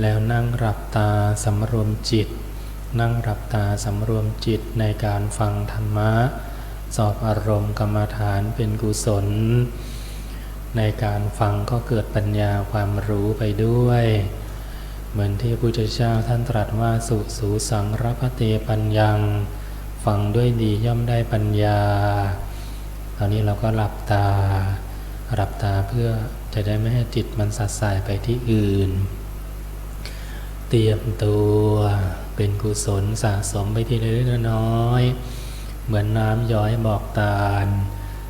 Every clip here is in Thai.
แล้วนั่งหลับตาสำรวมจิต นั่งหลับตาสำรวมจิตในการฟังธรรมะ สอบอารมณ์กรรมฐานเป็นกุศล ในการฟังก็เกิดปัญญาความรู้ไปด้วย เหมือนที่พระพุทธเจ้าท่านตรัสว่าสุสูสังรพเตปัญญัง ฟังด้วยดีย่อมได้ปัญญา ตอนนี้เราก็หลับตา หลับตาเพื่อจะได้ไม่ให้จิตมันสัดสายไปที่อื่น เตรียมตัวเป็นกุศลสะสมไปทีละเล็กน้อย เหมือนน้ำย้อยบอกตาล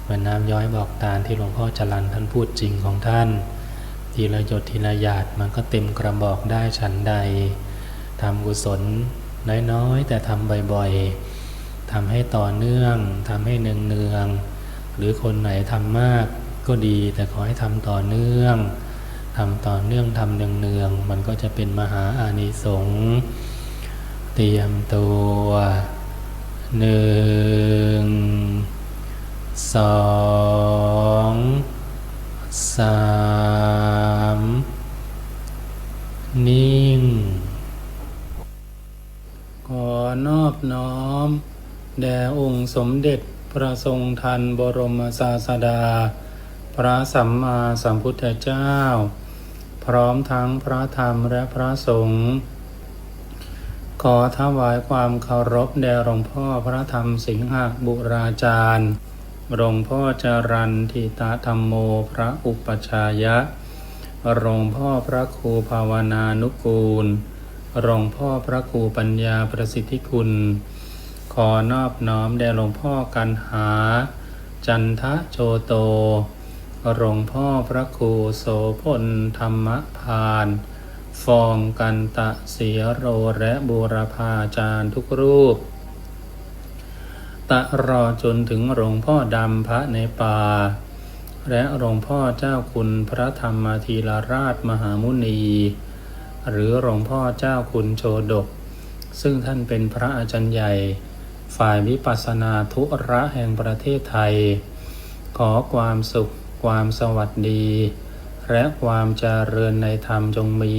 เหมือนน้ำย้อยบอกตาลที่หลวงพ่อจรันท่านพูดจริงของท่าน ทีละหยดทีละหยาดมันก็เต็มกระบอกได้ฉันใดทำกุศลน้อยๆ แต่ทำบ่อยๆทำให้ต่อเนื่องทำให้เนืองๆหรือคนไหนทำมากก็ดีแต่ขอให้ทำต่อเนื่อง ทำต่อเนื่องทำเนืองๆมันก็จะเป็นมหาอานิสงส์เตรียมตัวหนึ่งสองสามนิ่ง ขอนอบน้อม แด่องค์สมเด็จพระทรงทันบรมศาสดา พระสัมมาสัมพุทธเจ้า พร้อมทั้งพระธรรมและพระสงฆ์ขอถวายความเคารพแด่หลวงพ่อพระธรรมสิงหบุราจารย์หลวงพ่อจรันทิตาธรรมโมพระอุปชายะหลวงพ่อพระครูภาวนานุกูลหลวงพ่อพระครูปัญญาประสิทธิคุณ ขอนอบน้อมแด่หลวงพ่อกันหา จันทะโชโต หลวงพ่อพระครูโสพลธรรมพาน ฟองกันตะเสียโรและบูรพาจารย์ทุกรูป ตะรอจนถึงหลวงพ่อดำพระในป่า และหลวงพ่อเจ้าคุณพระธรรมธีรราชมหามุนี หรือหลวงพ่อเจ้าคุณโชดก ซึ่งท่านเป็นพระอาจารย์ใหญ่ ฝ่ายวิปัสสนาธุระแห่งประเทศไทย ขอความสุข ความสวัสดี และความเจริญในธรรมจงมี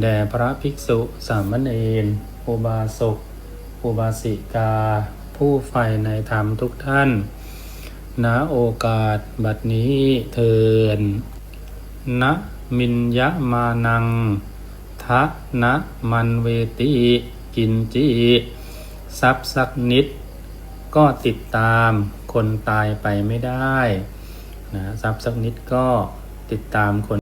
แด่พระภิกษุสามเณรอุบาสกอุบาสิกา ผู้ใฝ่ในธรรมทุกท่าน ณโอกาสบัดนี้เทินนะมินยะมานังทะนะมันเวติกินจีทรัพย์สักนิด ก็ติดตามคนตายไปไม่ได้ นะทรับสักนิดก็ติดตามคน